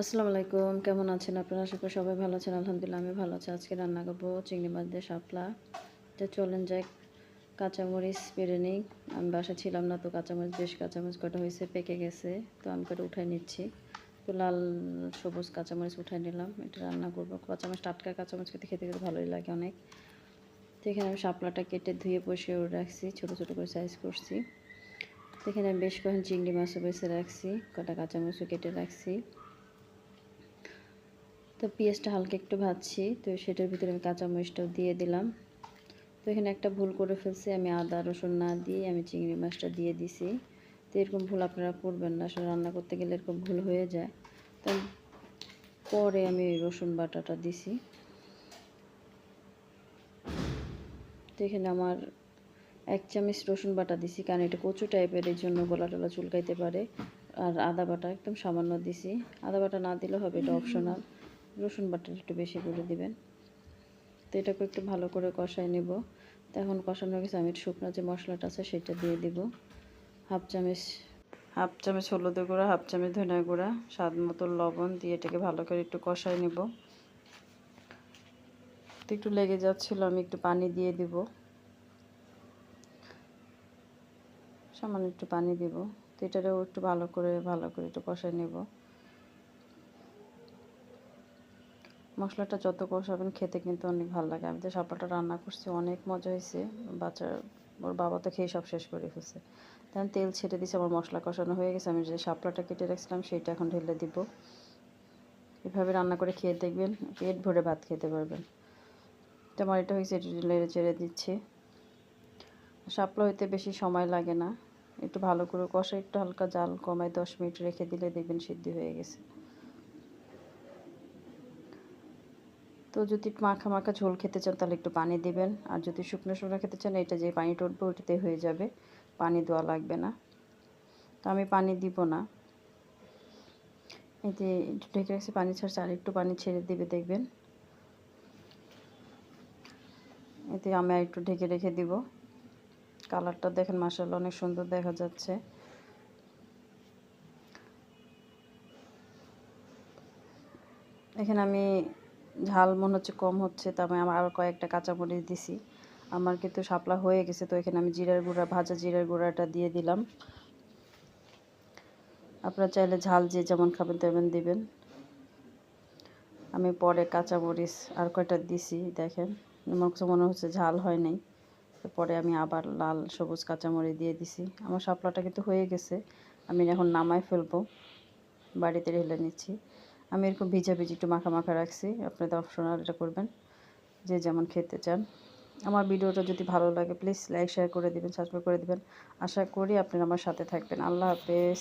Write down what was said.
আসসালামু আলাইকুম, কেমন আছেন আপনারা? আশা করি সবাই ভালো আছেন, আলহামদুলিল্লাহ আমি ভালো আছি। আজকে রান্না করব চিংড়ি মাছ দিয়ে শাপলা। তো চলেন যাই, কাঁচামরিচ পেরে নিই। আমি বাসা ছিলাম না, তো কাঁচামরিচ, বেশ কাঁচামরিচ কটা হয়েছে, পেকে গেছে। তো আমি কটা উঠাই নিচ্ছি। তো লাল সবুজ কাঁচামরিচ উঠাই নিলাম, এটা রান্না করব। কাঁচামরিচ, টাটকা কাঁচামরিচ খেতে খেতে খেতে ভালোই লাগে অনেক। তো এখানে আমি শাপলাটা কেটে ধুয়ে বসে রাখছি, ছোটো ছোটো করে সাইজ করছি। তো এখানে আমি বেশ কয়েকজন চিংড়ি মাছও বেছে রাখছি, কটা কাঁচামরিচও কেটে রাখছি। তো পেঁয়াজটা হালকা একটু ভাজছি, তো সেটার ভিতরে আমি কাঁচামরিচটাও দিয়ে দিলাম। তো এখানে একটা ভুল করে ফেলছি, আমি আদা, রসুন না দিয়ে আমি চিংড়ি মাছটা দিয়ে দিছি। তো এরকম ভুল আপনারা করবেন না, আসলে রান্না করতে গেলে এরকম ভুল হয়ে যায়। তো পরে আমি রসুন বাটাটা দিছি। তো এখানে আমার এক চামচ রসুন বাটা দিছি, কারণ এটা কচু টাইপের এই জন্য গলা টলা চুলকাইতে পারে। আর আদা বাটা একদম সামান্য দিছি। আদা বাটা না দিলে হবে এটা অপশনাল রসুন বাটা একটু বেশি করে দিবেন। তো এটাকে একটু ভালো করে কষাই নেব। তো এখন কষানো গেছে আমি শুকনো যে মশলাটা আছে সেটা দিয়ে দিব। হাফ চামচ হাফ চামচ হলুদের গুঁড়া, হাফ চামচ ধনিয়া গুঁড়া, স্বাদ মতো লবণ দিয়ে এটাকে ভালো করে একটু কষাই নেব। তো একটু লেগে যাচ্ছিল, আমি একটু পানি দিয়ে দিব। সামান্য একটু পানি দিব। তো এটারও একটু ভালো করে ভালো করে একটু কষাই নেব। মশলাটা যত কষাবেন খেতে কিন্তু অনেক ভালো লাগে। আমি তো সাপাটা রান্না করছি, অনেক মজা হয়েছে। বাচ্চা, ওর বাবা তো খেয়ে সব শেষ করে ফেলছে। তখন তেল ছেড়ে দিয়েছে, আমার মশলা কষানো হয়ে গেছে। আমি যে শাপলাটা কেটে রাখছিলাম, সেটা এখন ঢেলে দিব। এভাবে রান্না করে খেয়ে দেখবেন, পেট ভরে ভাত খেতে পারবেন। তো আমার এটা হয়েছে লেড়ে চেড়ে দিচ্ছি। শাপলা হইতে বেশি সময় লাগে না। একটু ভালো করে কষা, একটু হালকা জাল কমায় দশ মিনিট রেখে দিলে দেখবেন সিদ্ধ হয়ে গেছে। তো যদি মাখা মাখা ঝোল খেতে চান, তাহলে একটু পানি দিবেন। আর যদি শুকনো শুকনো খেতে চান, এটা যে পানিটা উঠবে ওইটাতে হয়ে যাবে, পানি দেওয়া লাগবে না। তো আমি পানি দিব না। এতে ঢেকে রাখছি পানি ছাড়ছে, আর একটু পানি ছেড়ে দিবে, দেখবেন। এতে আমি আর একটু ঢেকে রেখে দিব। কালারটা দেখেন মাসাল্লাহ অনেক সুন্দর দেখা যাচ্ছে। এখানে আমি ঝাল মনে হচ্ছে কম হচ্ছে তার আমি আমার আবার কয়েকটা কাঁচামরিচ দিছি। আমার কিন্তু শাপলা হয়ে গেছে, তো এখানে আমি জিরার গুঁড়া, ভাজা জিরার গুঁড়াটা দিয়ে দিলাম। আপনারা চাইলে ঝাল যে যেমন খাবেন তেমন দিবেন। আমি পরে কাঁচামরিচ আর কয়টা দিছি, দেখেন। আমার কাছে মনে হচ্ছে ঝাল হয় নাই পরে আমি আবার লাল সবুজ কাঁচামরিচ দিয়ে দিছি। আমার শাপলাটা কিন্তু হয়ে গেছে, আমি এখন নামাই ফেলব, বাড়িতে ঢেলে নিচ্ছি। আমি এরকম ভিজা ভিজি একটু মাখা মাখা রাখছি, আপনাদের অপশনাল এটা করবেন, যে যেমন খেতে চান। আমার ভিডিওটা যদি ভালো লাগে প্লিজ লাইক শেয়ার করে দিবেন সাবস্ক্রাইব করে দিবেন। আশা করি আপনারা আমার সাথে থাকবেন। আল্লাহ হাফেজ।